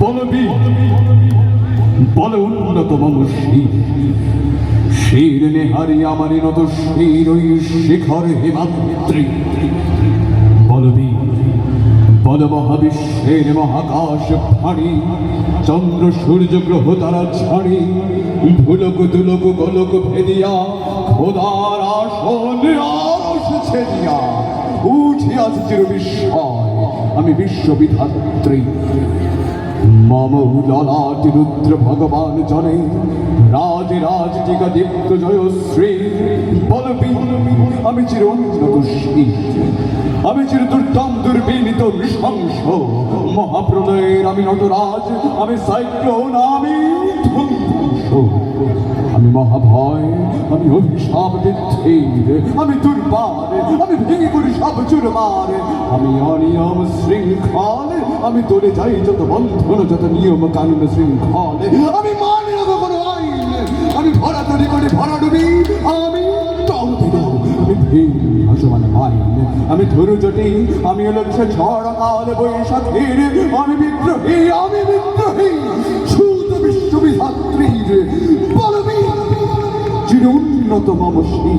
বলবি বলে উন্নত মানুষ। শির নেহারি আমারই নত শির ওই শিখর বলবি বল মহাবিশ্বের মহাকাশ ফাড়ি, চন্দ্র সূর্য গ্রহ তারা ছাড়ি, ভুলক দুলক গোলক ভেদিয়া, খোদার আসন আরশ ছেদিয়া উঠিয়াছে চির বিস্ময় আমি বিশ্ববিধাত্রী। মম ললাটি রুদ্র ভগবান জনে। রাজ রাজ টিকা দীপ্ত জয় শ্রী। বলবি আমি চির উন্নতশী আমি চির দুর্দম দুর্বিনীত নৃশংস। মহাপ্রলয়ের আমি নটরাজ, আমি সাইক্লোন আমি আমি মহাভয়, আমি অভিশাপ বিদ্ধের আমি দুর্বার, আমি ভেঙে করি সব চুরমার। আমি অনিয়ম শৃঙ্খল আমি তোলে যাই, যত বন্ধন যত নিয়ম কানুন শৃঙ্খল। আমি মানি না কোনো আইন। আমি ভরা তৈরি করে ভরা ডুবি। আমি আমি ধরু জটি। আমি হলো ঝড় কাল বৈশাখীর। আমি বিদ্রোহী আমি বিদ্রোহী। শুদ্ধ বিশ্ববিধাত্রীর বলবি চির উন্নত মমশ্রী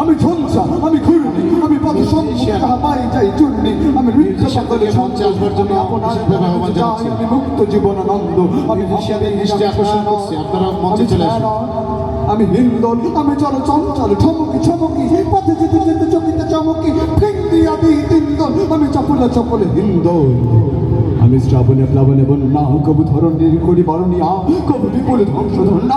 আমি ঝঞ্ঝা আমি ঘূর্ণি আমি পথ সংখ্যা পাই যাই চূর্ণি। আমি নৃত্য সকলে মঞ্চে আসবার জন্য আপনার আহ্বান জানাচ্ছি। আমি মুক্ত জীবন আনন্দ। আমি বিদেশিয়াদের দৃষ্টি আকর্ষণ করছি, আপনারা মঞ্চে চলে আসুন। আমি হিন্দল আমি চল চঞ্চল ছমকি ছমকি পথে যেতে যেতে চকিতে চমকি ফিন্দি আদি তিন্দল আমি চপলে চপলে হিন্দল। আমি শ্রাবণে প্লাবনে বন্যা কবু ধরণীর করি বরণিয়া কবু বিপুল ধ্বংস ধন্যা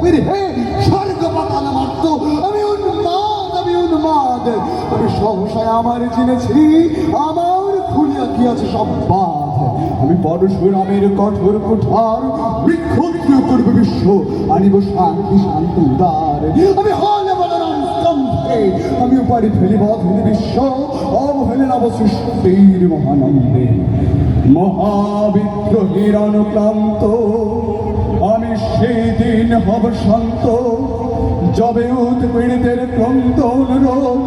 ফিরে হে স্বর্গ পাতাল মাত্র আমি উন্মাদ আমি উন্মাদ। আমি সহসায় আমার চিনেছি, আমার খুলিয়া গিয়াছে সব বাদ। আমি পরশুরামের কঠোর কুঠার বিক্ষুদ্র করবে বিশ্ব, আনিব শান্তি শান্তি উদার। আমি হলে বলরাম স্তম্ভে, আমি উপারি ফেলিব ধনী বিশ্ব, অবহেলে নব সৃষ্টির মহানন্দে। মহাবিদ্রোহীর অনুক্রান্ত সেই দিন হব শান্ত, যবে উৎপীড়িতের ক্রন্দন রোল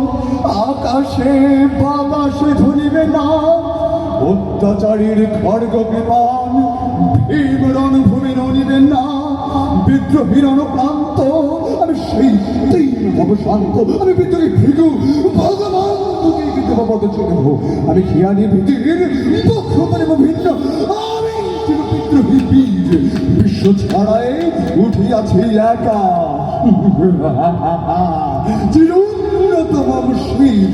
আকাশে বাতাসে ধরিবে না, অত্যাচারীর খড়গ কৃপান ভীম রণভূমি রণিবেন না। বিদ্রোহীর অনুক্রান্ত, আমি সেই দিন হব শান্ত। আমি বিদ্রোহী ভৃগু, ভগবান, তোকে কি দেব পদ চিহ্ন আমি খিয়ানি ভীতির পক্ষ করিব ভিন্ন। আমি বিদ্রোহী বিশ্ব ছাড়াই উঠিয়াছি একা। চির উন্নতম শির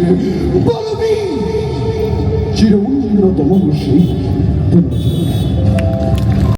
চির উন্নতম সেই